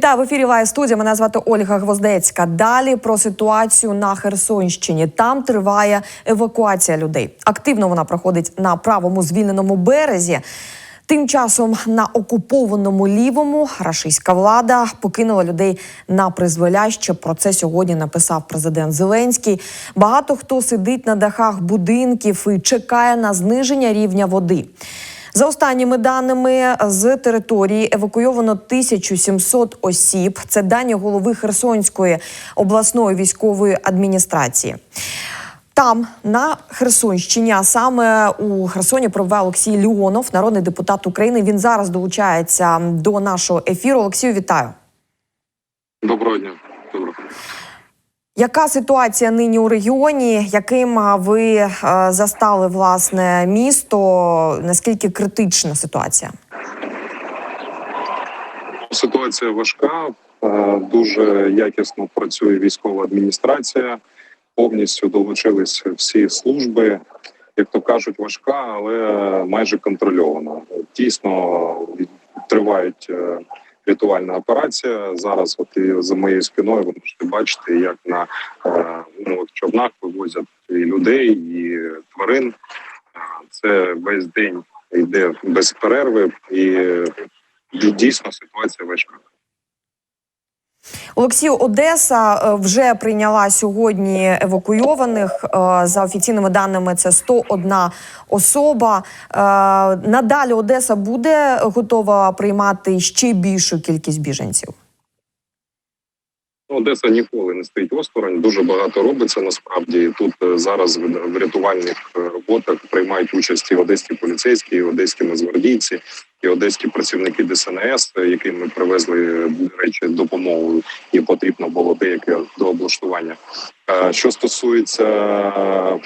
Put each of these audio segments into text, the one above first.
Вітаю в ефірі Лайв студія. Мене звати Ольга Гвоздецька. Далі про ситуацію на Херсонщині. Там триває евакуація людей. Активно вона проходить на правому звільненому березі. Тим часом на окупованому лівому рашистська влада покинула людей на призволяще. Про це сьогодні написав президент Зеленський. Багато хто сидить на дахах будинків і чекає на зниження рівня води. За останніми даними з території евакуйовано 1700 осіб. Це дані голови Херсонської обласної військової адміністрації. Там на Херсонщині, а саме у Херсоні пробував Олексій Леонов, народний депутат України. Він зараз долучається до нашого ефіру. Олексію, вітаю. Доброго дня. Яка ситуація нині у регіоні? Яким ви е, застали власне місто? Наскільки критична ситуація? Ситуація важка. е, Дуже якісно працює військова адміністрація. Повністю долучились всі служби. Як то кажуть, важка, але майже контрольована. Дійсно тривають е, рятувальна операція. Зараз, от і за моєю спиною, ви можете бачити, як на е, ну, човнах вивозять і людей, і тварин. Е, Це весь день йде без перерви, і і дійсно ситуація важка. Олексію, Одеса е, вже прийняла сьогодні евакуйованих. Е, За офіційними даними, це 101 особа. Е, Надалі Одеса буде готова приймати ще більшу кількість біженців. Ну, Одеса ніколи не стоїть осторонь. Дуже багато робиться насправді. Тут е, зараз в рятувальних е, роботах приймають участь і одеські поліцейські, і одеські нацгвардійці, і одеські працівники ДСНС, е, яким ми привезли до речі допомогу, і потрібно було деяке до облаштування. Що стосується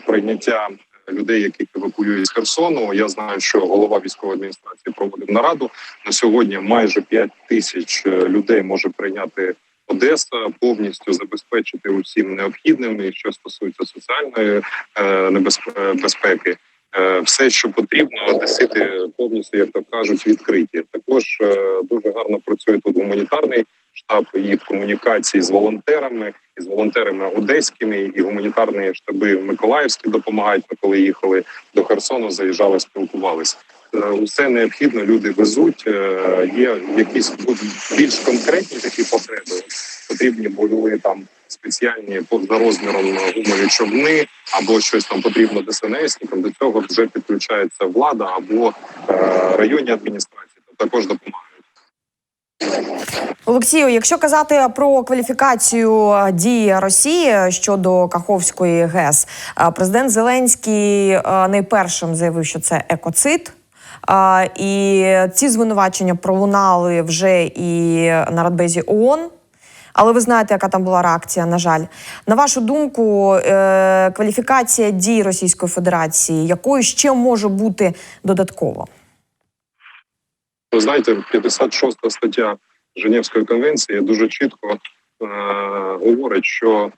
прийняття людей, яких евакуюють з Херсону, я знаю, що голова військової адміністрації проводив нараду на сьогодні. Майже 5 тисяч людей може прийняти. Одеса повністю забезпечити усім необхідним, і що стосується соціальної е, небезпе- безпеки. Е, все, що потрібно, одесити повністю, як то кажуть, відкриті. Також е, дуже гарно працює тут гуманітарний штаб і в комунікації з волонтерами, і з волонтерами одеськими, і гуманітарні штаби Миколаївські допомагають. Ми коли їхали до Херсону, заїжджали, спілкувалися. Е, Усе необхідно, люди везуть. Е, Є якісь більш конкретні такі потреби. Потрібні були там спеціальні поза розміром гумові човни, або щось там потрібно ДСНСникам. До цього вже підключається влада або е, районні адміністрації. Також допомагають. Олексію, якщо казати про кваліфікацію е, дії Росії щодо Каховської ГЕС, е, президент Зеленський е, найпершим заявив, що це екоцид. І ці звинувачення пролунали вже і на Радбезі ООН. Але ви знаєте, яка там була реакція, на жаль. На вашу думку, е, кваліфікація дій Російської Федерації, якою ще може бути додатково? Ви знаєте, 56 стаття Женевської конвенції дуже чітко е, говорить, що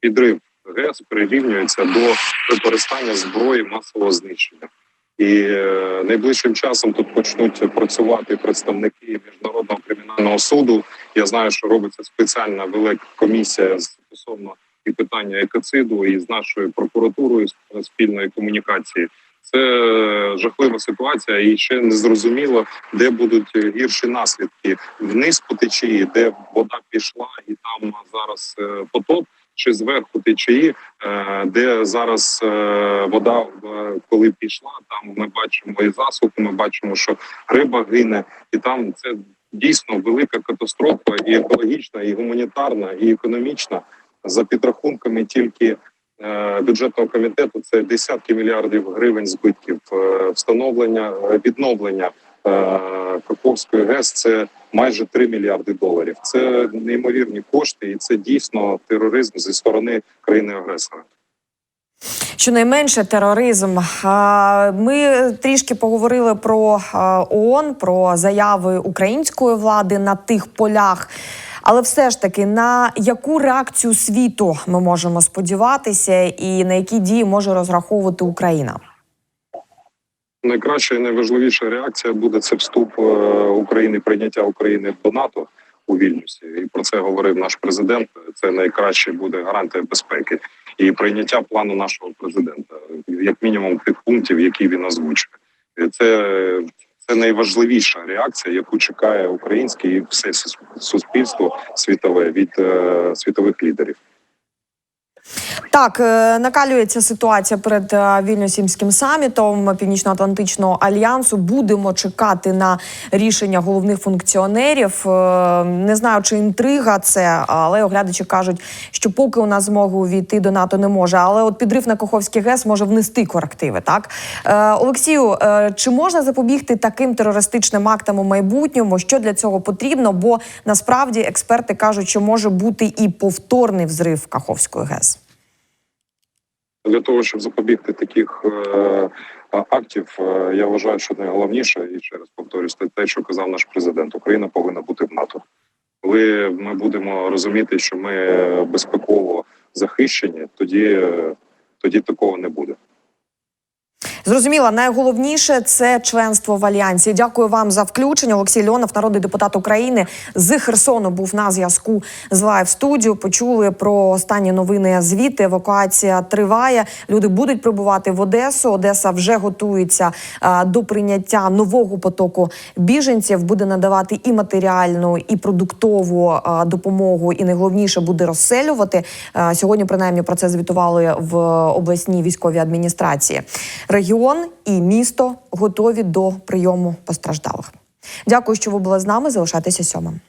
підрив ГЕС прирівнюється до використання зброї масового знищення. І е, найближчим часом тут почнуть працювати представники міжнародного кримінального суду. Я знаю, що робиться спеціальна велика комісія стосовно і питання екоциду, і з нашою прокуратурою спільної комунікації. Це жахлива ситуація, і ще не зрозуміло, де будуть гірші наслідки вниз по течії, де вода пішла, і там зараз е, потоп, чи зверху течії, е, де зараз е, вода, е, коли пішла, там ми бачимо і засуху, ми бачимо, що риба гине, і там це дійсно велика катастрофа, і екологічна, і гуманітарна, і економічна. За підрахунками тільки е, бюджетного комітету це десятки мільярдів гривень збитків. Е, Встановлення е, відновлення е, Каховської ГЕС це майже 3 мільярди доларів. Це неймовірні кошти, і це дійсно тероризм зі сторони країни агресора. Щонайменше тероризм. Ми трішки поговорили про ООН, про заяви української влади на тих полях. Але все ж таки, на яку реакцію світу ми можемо сподіватися, і на які дії може розраховувати Україна? Найкраща і найважливіша реакція буде це вступ е, України, прийняття України до НАТО. у Вільнюсі. І про це говорив наш президент. Це найкраще буде гарантія безпеки і прийняття плану нашого президента, як мінімум тих пунктів, які він озвучує. Це, це найважливіша реакція, яку чекає українське і все суспільство світове від е, світових лідерів. Так, е, накалюється ситуація перед е, вільнюсімським самітом Північно-Атлантичного альянсу. Будемо чекати на рішення головних функціонерів. Е, Не знаю, чи інтрига це, але оглядачі кажуть, що поки у нас змогу війти до НАТО не може. Але от підрив на Каховський ГЕС може внести корективи. Так Олексію, чи можна запобігти таким терористичним актам у майбутньому? Що для цього потрібно? Бо насправді експерти кажуть, що може бути і повторний взрив Каховської ГЕС. Для того щоб запобігти таких е, актів, е, я вважаю, що найголовніше, і ще раз повторюсь, це те, що казав наш президент. Україна повинна бути в НАТО. Коли ми будемо розуміти, що ми безпеково захищені, тоді, е, тоді такого не буде. Зрозуміло, найголовніше це членство в альянсі. Дякую вам за включення. Олексій Льонов, народний депутат України з Херсону, був на зв'язку з лайв студіо. Почули про останні новини звідти. Евакуація триває. Люди будуть прибувати в Одесу. Одеса вже готується до прийняття нового потоку біженців. Буде надавати і матеріальну, і продуктову допомогу. І найголовніше буде розселювати. Сьогодні, принаймні, про це звітували в обласній військовій адміністрації. Регіон і місто готові до прийому постраждалих. Дякую, що ви були з нами. Залишайтеся сьомим.